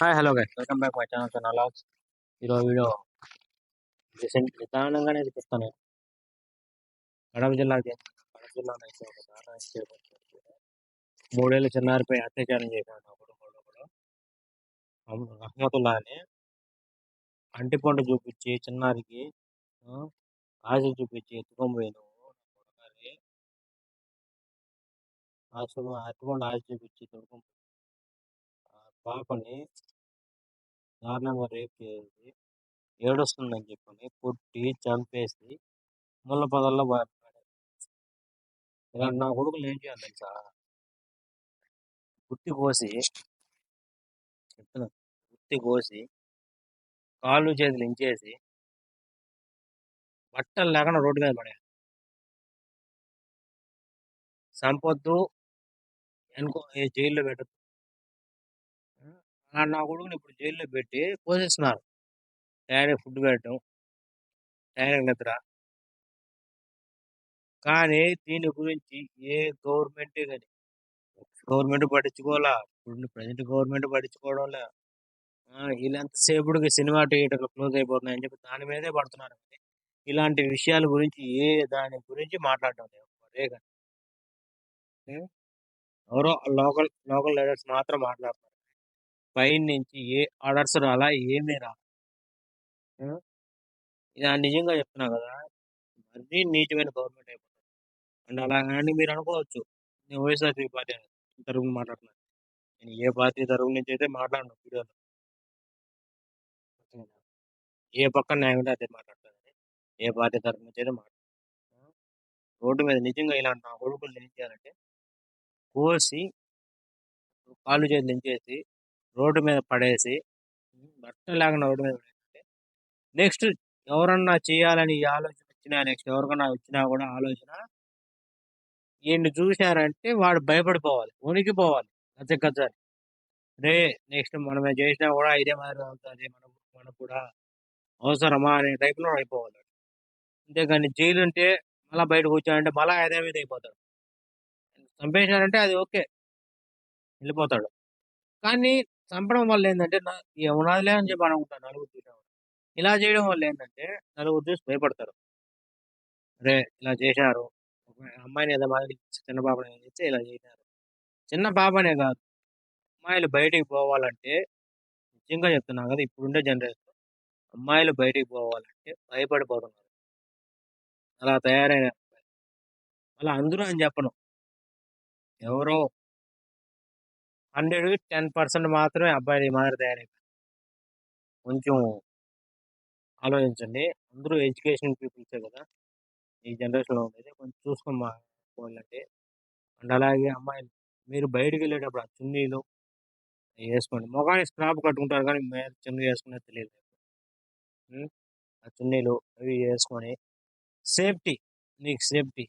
Hi hello guys welcome back my channel channel logs ఈరోజు video recent నిదానంగానే చూపిస్తాను. నేను కడప జిల్లాకి కడప జిల్లా నుంచి ఒక మూడేళ్ళు చిన్నారిపై అత్యాచారం చేశాడు ఒకడు. అమ్- రహమతుల్లా అని అంటిపండు చూపించి చిన్నారికి ఆ, ఆశ చూపించి ఎత్తుకొని పోయి నువ్వు నా కొడుకాని ఆశ చూపించి తొడుకొని పాపని దారుణంగా రేప్ చేసి ఏడుస్తుందని చెప్పని కొట్టి చంపేసి ముళ్ళ పొదల్లో పడ్డాడు ఇలా నా కొడుకులు ఏం చేయాలి తెలుసా? గుత్తి కోసి చెప్తున్నా గుత్తి కోసి కాళ్ళు చేతులు ఇంచేసి బట్టలు లేకుండా రోడ్డు మీద పడే సంపొద్దు ఎనుకో జైల్లో పెట్టద్దు. నా కొడుకుని ఇప్పుడు జైల్లో పెట్టి పోసేస్తున్నారు టైర్ ఫుడ్ పెట్టడం టైర్ నిద్ర. కానీ దీని గురించి ఏ గవర్నమెంట్ కానీ గవర్నమెంట్ పట్టించుకోవాలా? ఇప్పుడు ప్రజెంట్ గవర్నమెంట్ పట్టించుకోవడం లే ఆ, వీళ్ళంతసేపుడికి సినిమా థియేటర్లు క్లోజ్ అయిపోతున్నాయని చెప్పి దాని మీదే పడుతున్నారు. ఇలాంటి విషయాల గురించి ఏ దాని గురించి మాట్లాడటం లేదు. కానీ ఎవరో లోకల్ లోకల్ లీడర్స్ మాత్రం మాట్లాడుతున్నారు. పైన నుంచి ఏ ఆర్డర్స్ రాలా ఏమీ రా ఇది నిజంగా చెప్తున్నా కదా మరీ నీచమైన గవర్నమెంట్ అయిపోతుంది. అండ్ అలా అని మీరు అనుకోవచ్చు. నేను వైఎస్ఆర్సీపీ పార్టీ తరఫున మాట్లాడుతున్నాను నేను ఏ పార్టీ తరఫు నుంచి అయితే మాట్లాడను వీడియోలో. ఏ పక్క న్యాయం ఉంటే అదే మాట్లాడతాను ఏ పార్టీ తరఫు నుంచి అయితే మాట్లాడతాను రోడ్డు మీద నిజంగా ఇలాంటి నా కొడుకులు ఏం చేయాలంటే కోసి కాళ్ళు చేతులు ఎంచేసి రోడ్డు మీద పడేసి బట్టలు లేకుండా రోడ్డు మీద పడేసి నెక్స్ట్ ఎవరన్నా చేయాలని ఈ ఆలోచన వచ్చినా నెక్స్ట్ ఎవరికన్నా వచ్చినా కూడా ఆలోచన ఈయన్ని చూశారంటే వాడు భయపడిపోవాలి వణికిపోవాలి గజ గజ అని. రే నెక్స్ట్ మనం చేసినా కూడా ఇదే మాదిరి అవుతుంది మనం మనకు కూడా అవసరమా అనే టైప్లో అయిపోవాలి. అంతేగాని జైలు ఉంటే మళ్ళీ బయటకు వచ్చాడంటే మళ్ళీ అదే మీద అయిపోతాడు. చంపేసినారంటే అది ఓకే వెళ్ళిపోతాడు. కానీ చంపడం వల్ల ఏంటంటే నా- అని చెప్పి అనుకుంటాను నలుగురు చూసాము ఇలా చేయడం వల్ల ఏంటంటే నలుగురు చూసి భయపడతారు. రే ఇలా చేశారు. అమ్మాయిని ఏదో మాదిరి చిన్న పాపని ఏదో చేస్తే ఇలా చేశారు. చిన్న పాపనే కాదు. అమ్మాయిలు బయటికి పోవాలంటే నిజంగా చెప్తున్నా కదా ఇప్పుడుండే జనరేషన్ అమ్మాయిలు బయటికి పోవాలంటే భయపడిపోతున్నారు. అలా తయారైన అలా అందరూ అని చెప్పను. ఎవరో హండ్రెడ్ టెన్ పర్సెంట్ మాత్రమే అబ్బాయిలు ఈ మాదిరి తయారైపోయారు. కొంచెం ఆలోచించండి. అందరూ ఎడ్యుకేషన్ పీపుల్సే కదా. ఈ జనరేషన్లో ఉండేది. కొంచెం చూసుకొని మా పోలంటే అండ్ అలాగే అమ్మాయిలు మీరు బయటికి వెళ్ళేటప్పుడు ఆ చున్నీలు అవి వేసుకోండి. మొగానికి స్క్రాప్ కట్టుకుంటారు కానీ మీరు చున్నీ వేసుకునే తెలియదు ఆ చున్నీలు అవి వేసుకొని సేఫ్టీ మీకు సేఫ్టీ.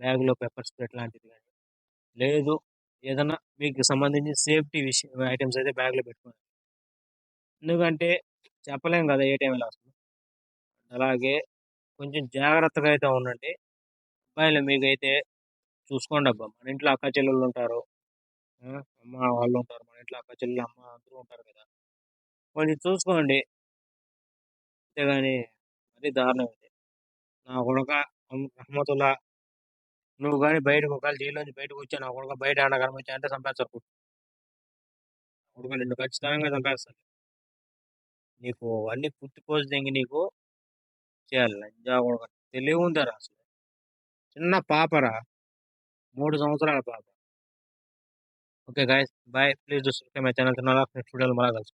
బ్యాగ్లో పెప్పర్ స్ప్రెట్ లాంటిది కానీ. లేదు ఏదైనా మీకు సంబంధించి సేఫ్టీ విషయం ఐటమ్స్ అయితే బ్యాగ్లో పెట్టుకోండి. ఎందుకంటే చెప్పలేం కదా ఏ టైం ఎలా వస్తుంది. అలాగే కొంచెం జాగ్రత్తగా అయితే ఉండండి. అబ్బాయిలు మీకైతే చూసుకోండి అబ్బా. మన ఇంట్లో అక్క చెల్లెళ్ళు ఉంటారు. అమ్మ వాళ్ళు ఉంటారు. మన ఇంట్లో అక్క చెల్లెలు అమ్మ అందరూ ఉంటారు కదా. కొంచెం చూసుకోండి. అంతేగాని మరీ దారుణం ఇది. నా కొడుక రహమతుల్లా నువ్వు కానీ బయటకు ఒకవేళ జైల్లోంచి నుంచి బయటకు వచ్చా నా కొడుకు బయట ఆడ కనిపించా అంటే చంపేస్తారు కొడుకు. నిన్ను ఖచ్చితంగా చంపేస్తారు నీకు అన్ని పుట్టి పోసి దింగి నీకు చేయాలి. లంజా కొడుక తెలివి ఉందరా అసలు. చిన్న పాపరా. మూడు సంవత్సరాల పాప. ఓకే గాయస్ బాయ్ ప్లీజ్ చూస్తే మా ఛానల్ నెక్స్ట్ వీడియోలో మళ్ళీ కలుసు